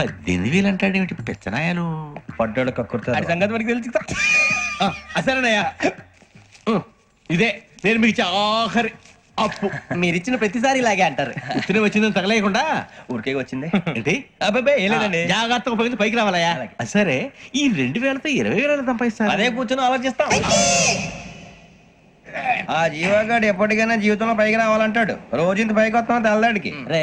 పద్దెనిమిది వేలు అంటాడేమిటి పెచ్చనాయాలు పడ్డాడు కక్కుర్తాడు సంగతి మనకి తెలుసు అసలేనయ్యా. ఇదే నేను మీకు ఇచ్చే ఆఖరి అప్పు. మీరు ఇచ్చిన ప్రతిసారి ఇలాగే అంటారు. తిని వచ్చిందని తగలేయకుండా. ఊరికే వచ్చింది. ఏంటి? అబ్బాయి ఏం లేదండి. జాగ్రత్తగా ఉపయోగించి పైకి రావాలయ్యా. సరే ఈ రెండు వేలతో ఇరవై వేల సంపాదిస్తారు. అదే కూర్చొని ఆలోచిస్తాం. ఆ జీవగాడు ఎప్పటికైనా జీవితంలో పైకి రావాలంటాడు. రోజు ఇంత పైకి వస్తాం తెల్లడికి రే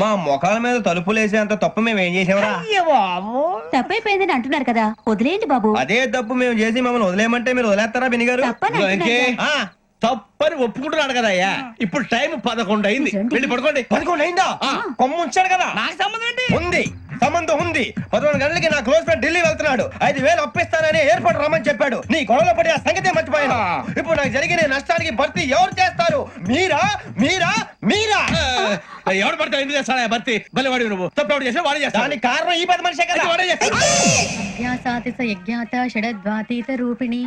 మా మొఖాల మీద తలుపులు వేసేంత తప్పు మేము ఏం చేసామరా తప్పైపోయిందని అంటున్నారు కదా వదిలేయండి బాబు. అదే తప్పు మేము చేసి మమ్మల్ని వదిలేయమంటే మీరు వదిలేస్తారా బిని గారు తప్పని అంటున్నారు. ఆ, తప్పని ఒప్పుకుంటున్నాడు కదా అయ్యా. ఇప్పుడు టైం పదకొండు అయింది. వెళ్ళి పడుకోండి. పదకొండు అయిందా? కొమ్ము ఉంచాడు కదా. నాకు సంబంధం ఏంటి? ఉంది. సంబంధం ఉంది. పదకొండు గంటలకి నా క్లోజ్ ఫ్రెండ్ ఢిల్లీ వెళ్తున్నాడు. ఐదు వేలు అప్పిస్తానని ఎయిర్పోర్ట్ రమ్మని చెప్పాడు. నీ గొడవలో పడి ఆ సంగతే మర్చిపోయాను. ఇప్పుడు నాకు జరిగిన నష్టానికి భర్తీ ఎవరు చేస్తారు? మీరా? మీరా? మీరా? ఆ, ఎవడు పడితే ఎందుకు చేస్తాడా భర్తీ? భలే వాడి నువ్వు. తప్పు చేసినా వాడే చేస్తాడు. దానికి కారణం ఈ పది మనిషే కదా. వాడే స యజ్ఞాత షడద్వాతీత రూపిణి.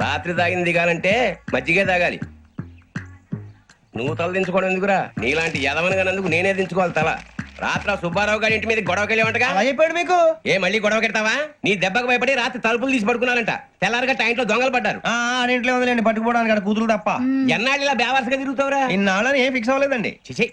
రాత్రి తాగింది దిగాలంటే మజ్జిగే తాగాలి. నువ్వు తల దించుకోవడం ఎందుకురా? నీలాంటి యదవనగానందుకు నేనే దించుకోవాలి తల. రాత్రి సుబ్బారావు గారి ఇంటి మీద గొడవకి వెళ్ళేవంటగా? అలా చెప్పాడు మీకు? ఏ మళ్ళీ గొడవ కెడతావా? నీ దెబ్బకు భయపడి రాత్రి తలుపులు తీసి పడుకున్నారంట. తెల్లారగా టైంట్లో దొంగలు పడ్డారు. ఆ ఆడింట్లో పట్టుకుపోవడానికి కూతురు తప్ప. ఎన్నాళ్ళు ఇలా బేవర్సగా తిరుగుతావురా? ఇన్నాళ్ళని ఏం ఫిక్స్ అవ్వలేదండి. చిచి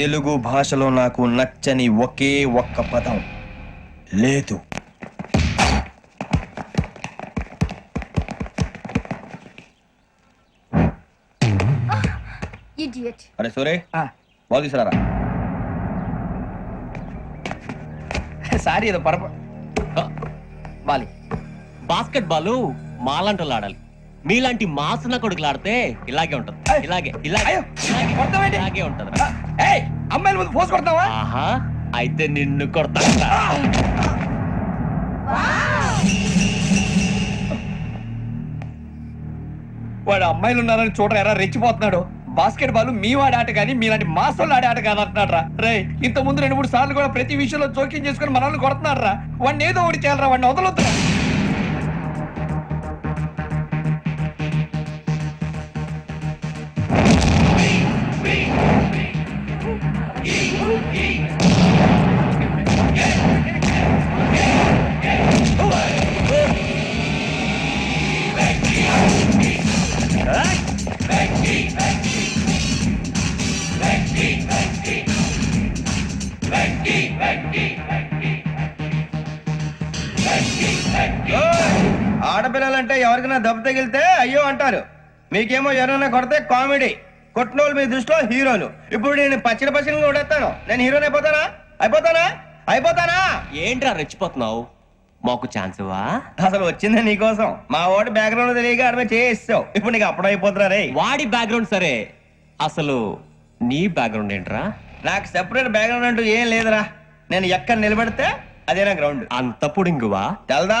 తెలుగు భాషలో నాకు నచ్చని ఒకే ఒక్క పదం. లేదు. అరే సూరే. బాగు తీసుకురారా. సారీ ఏదో పరప వాలి బాస్కెట్ బాల్. మాలాంటి వాళ్ళు ఆడాలి. మీలాంటి మాసన కొడుకులు ఆడితే ఇలాగే ఉంటది. ఇలాగే ఇలాగే కొడతావేంటి? ఇలాగే ఉంటది. ఏయ్ అమ్మాయిల ముందు ఫోర్స్ కొడతావా? ఆహా అయితే నిన్ను కొడతా. వాడు అమ్మాయిలు ఉన్నారని చూడరా ఎరా రెచ్చిపోతున్నాడు. బాస్కెట్ బాల్ మీ వాడి ఆట కానీ మీలాంటి మాసోళ్ళు ఆడే ఆట కాదు అంటున్నాడు రా. రే ఇంత ముందు రెండు మూడు సార్లు కూడా ప్రతి విషయంలో జోక్యం చేసుకుని మనల్ని కొడుతున్నాడు రా. వాడిని ఏదో ఒకటి చేయాలరా వాడిని వదలొద్దు దెబ్బ తగిలితే అయ్యో అంటారు. మీకేమో ఎవరైనా కొడితే కామెడీ. కొట్టినోళ్ళు మీ దృష్టిలో హీరోలు. ఇప్పుడు నేను పచ్చడి పచ్చడి కొడేస్తాను. నేను హీరోని అయిపోతానా? అయిపోతానా? అయిపోతానా? ఏంట్రా రెచ్చిపోతున్నావు? మాకు ఛాన్స్ అసలు వచ్చింది నీకోసం. మా ఓడి బ్యాక్గ్రౌండ్ తెలియక ఆడమే చేసావు ఇప్పుడు నీకు అప్పుడు అయిపోతున్నా రే వాడి బ్యాక్గ్రౌండ్ సరే. అసలు నీ బ్యాక్గ్రౌండ్ ఏంట్రా? నాకు సెపరేట్ బ్యాక్గ్రౌండ్ అంటూ ఏం లేదురా. నేను ఎక్కడ నిలబడితే అదే నా గ్రౌండ్ అంత పుడింగువా? తెల్దా?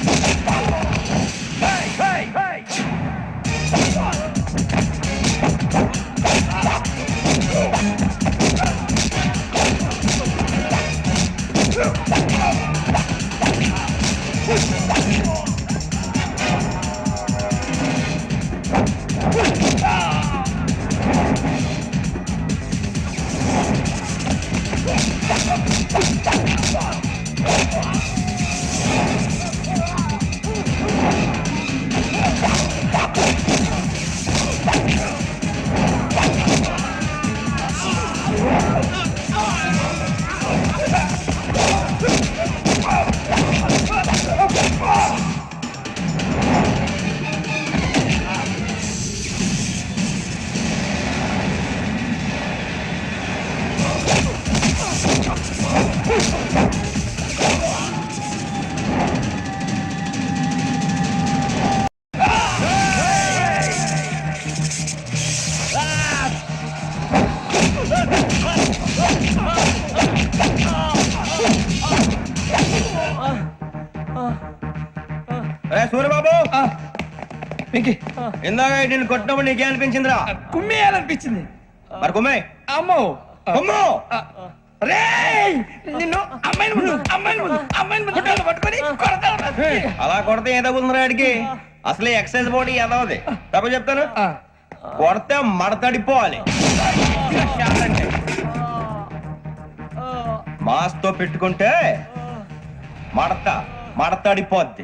Let's go. వెంకీ. ఇందాక నేను కొట్టినప్పుడు నీకే అనిపించిందిరా? కుమ్మేయాలనిపించింది. మరి కుమ్మే. అమ్మో. కుమ్ము. రేయ్! నిన్ను అమ్మాయిల ముందు అమ్మాయిల ముందు అమ్మాయిల ముందు పట్టుకొని రా. అలా కొడితే ఏ తగ్గుతుందిరా ఆడికి? అసలే ఎక్సైజ్ బాడీ ఎదవది తప్ప చెప్తాను? కొడితే మడతడిపోవాలి మాస్తో పెట్టుకుంటే మడత మడతడిపోద్ది